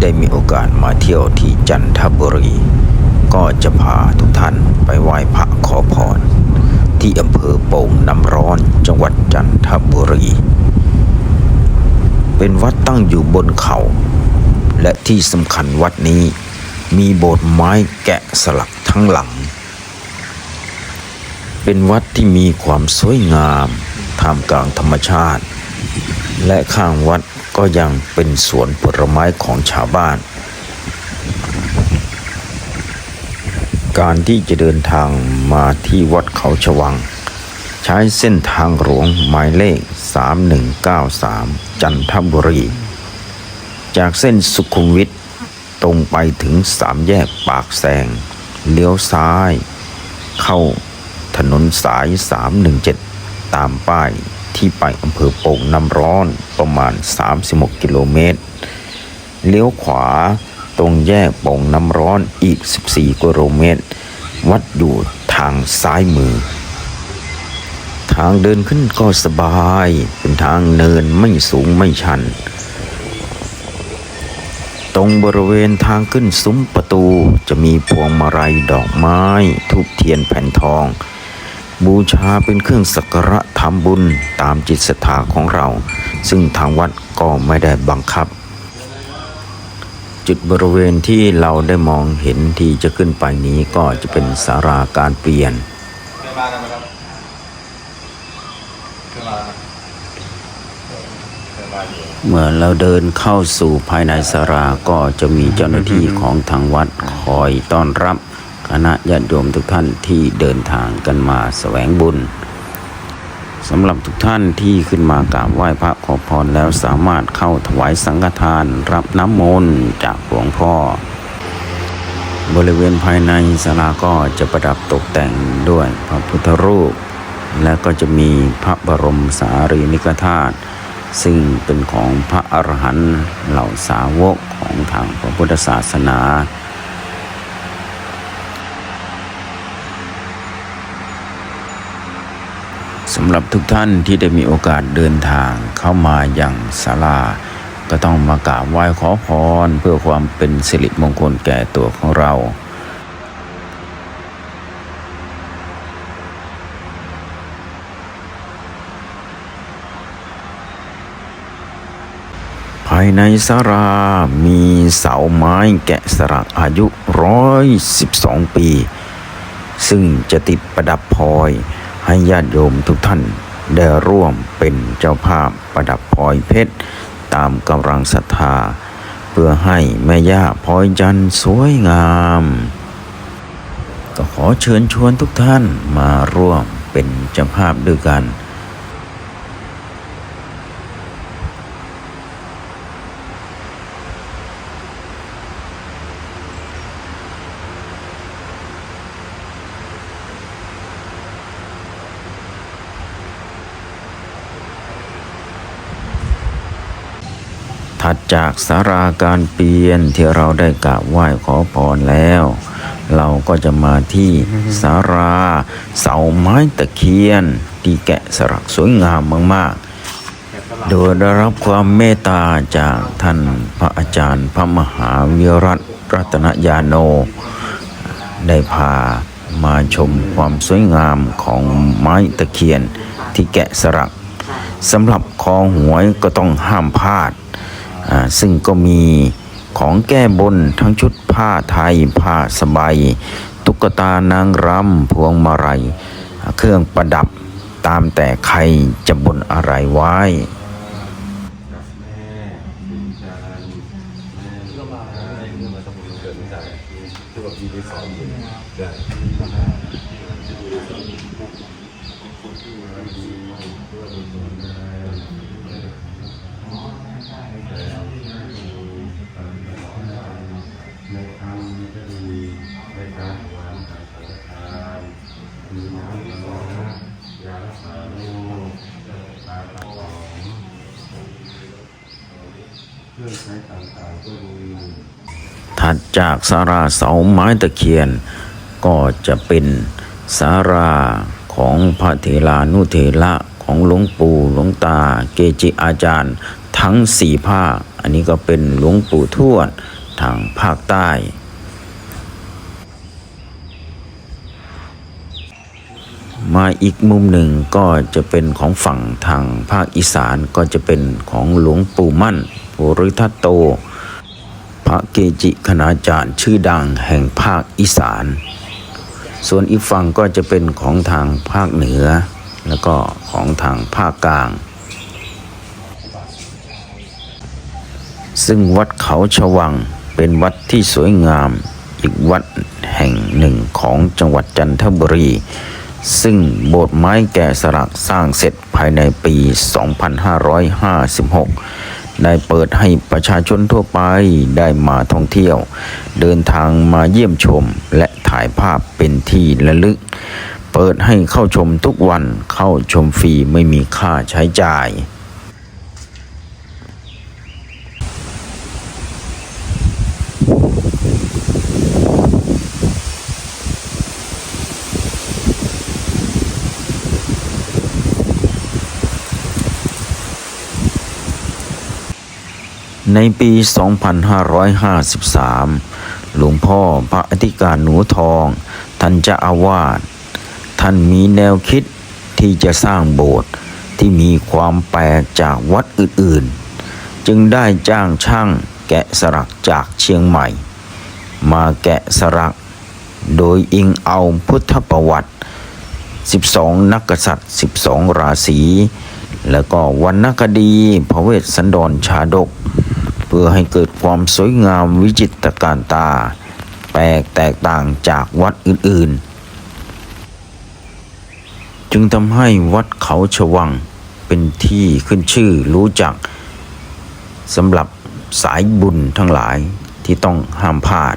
ได้มีโอกาสมาเที่ยวที่จันทบุรี ก็จะพาทุกท่านไปไหว้พระขอพร ที่อำเภอโป่งน้ำร้อนจังหวัดจันทบุรี เป็นวัดตั้งอยู่บนเขา และที่สำคัญวัดนี้มีโบสถ์ไม้แกะสลักทั้งหลัง เป็นวัดที่มีความสวยงามท่ามกลางธรรมชาติ และข้างวัด ก็ยังเป็นสวนผลไม้ของชาวบ้าน การที่จะเดินทางมาที่วัดเขาชวัง ใช้เส้นทางหลวงหมายเลข 3193 จันทบุรี จากเส้นสุขุมวิทตรงไปถึงสามแยกปากแซงเลี้ยวซ้าย เข้าถนนสาย 317 ตามป้าย ที่ไปอำเภอโป่งน้ำร้อนประมาณ 36 กิโลเมตร เลี้ยวขวาตรงแยกโป่งน้ำร้อนอีก 14 กิโลเมตร วัดอยู่ทางซ้ายมือ ทางเดินขึ้นก็สบาย เป็นทางเนินไม่สูงไม่ชัน ตรงบริเวณทางขึ้นซุ้มประตูจะมีพวงมาลัยดอกไม้ทูบเทียนแผ่นทอง บูชาเป็นเครื่องสักการะทำบุญตามจิตศรัทธาของเรา ซึ่งทางวัดก็ไม่ได้บังคับ จุดบริเวณที่เราได้มองเห็นที่จะขึ้นไปนี้ก็จะเป็นสาราการเปลี่ยนเมื่อเราเดินเข้าสู่ภายในสาราก็จะมีเจ้าหน้าที่ของทางวัดคอยต้อนรับ คณะญาติโยมทุกท่านที่เดินทางกันมาแสวงบุญสำหรับทุกท่านที่ขึ้นมากราบไหว้พระขอพรแล้วสามารถเข้าถวายสังฆทาน รับน้ำมนต์จากหลวงพ่อ บริเวณภายในศาลาก็จะประดับตกแต่งด้วยพระพุทธรูป และก็จะมีพระบรมสารีริกธาตุซึ่งเป็นของพระอรหันต์เหล่าสาวกของทางพระพุทธศาสนา สำหรับทุกท่านที่ได้มีโอกาสเดินทางเข้ามาอย่างศาลา ก็ต้องมากราบไหว้ขอพรเพื่อความเป็นสิริมงคลแก่ตัวของเราภายในสารามีเสาไม้แกะสลักอายุร้อยสิบสองปี ซึ่งจะติดประดับพลอย ให้ญาติโยมทุกท่านได้ร่วมเป็นเจ้าภาพประดับพลอยเพชร ตามกำลังศรัทธา เพื่อให้แม่ย่าพลอยจันทร์สวยงาม ก็ขอเชิญชวนทุกท่านมาร่วมเป็นเจ้าภาพด้วยกัน จากสาราการเปลี่ยนที่เราได้กราบไหว้ขอพรแล้ว เราก็จะมาที่สาราเสาไม้ตะเคียน ที่แกะสลักสวยงามมาก ๆ โดยได้รับความเมตตาจากท่านพระอาจารย์พระมหาวิรัตรัตนยาโน ได้พามาชมความสวยงามของไม้ตะเคียนที่แกะสลักสำหรับคอหวยก็ต้องห้ามพลาดอ่า ซึ่งก็มีของแก้บนทั้งชุดผ้าไทย ผ้าสบายตุ๊กตานางรำพวงมาลัย เครื่องประดับตามแต่ใครจะบนอะไรไว้ ในธรรมก็ดีในการถวายสังฆทานมีน้ำร้อนยารักษาโรคตาตะหอมเค รื่องใช้ต่างๆก็ดีถัดจากสาราเสาไม้ตะเคียน ก็จะเป็นสาราของพระเถรานุเถระของหลวงปู่หลวงตา เกจิอาจารย์ ทั้งสี่ภาค อันนี้ก็เป็นหลวงปู่ทวดทางภาคใต้มาอีกมุมหนึ่งก็จะเป็นของฝั่งทางภาคอีสานก็จะเป็นของหลวงปู่มั่น ปุริทัตโต พระเกจิคณาจารย์ชื่อดังแห่งภาคอีสาน ส่วนอีกฝั่งก็จะเป็นของทางภาคเหนือ แล้วก็ของทางภาคกลาง ซึ่งวัดเขาชวังเป็นวัดที่สวยงามอีกวัดแห่งหนึ่งของจังหวัดจันทบุรี ซึ่งโบสถ์ไม้แกะสลักสร้างเสร็จภายในปี 2556 ได้เปิดให้ประชาชนทั่วไปได้มาท่องเที่ยว เดินทางมาเยี่ยมชมและถ่ายภาพเป็นที่ระลึก เปิดให้เข้าชมทุกวันเข้าชมฟรีไม่มีค่าใช้จ่าย ในปี 2553 หลวงพ่อพระอธิการหนูทอง ท่านเจะอาวาส ท่านมีแนวคิดที่จะสร้างโบสถ์ที่มีความแปลกจากวัดอื่นๆ จึงได้จ้างช่างแกะสลักจากเชียงใหม่ มาแกะสลัก โดยอิงเอาพุทธประวัติ 12 นักกษัตริย์ 12 ราศีแล้วก็วรรณคดีพระเวสสันดรชาดก พื่อให้เกิดความสวยงามวิจิตรการตา แปลกแตกต่างจากวัดอื่นๆ จึงทำให้วัดเขาชวังเป็นที่ขึ้นชื่อรู้จักสำหรับสายบุญทั้งหลายที่ต้องห้ามพลาด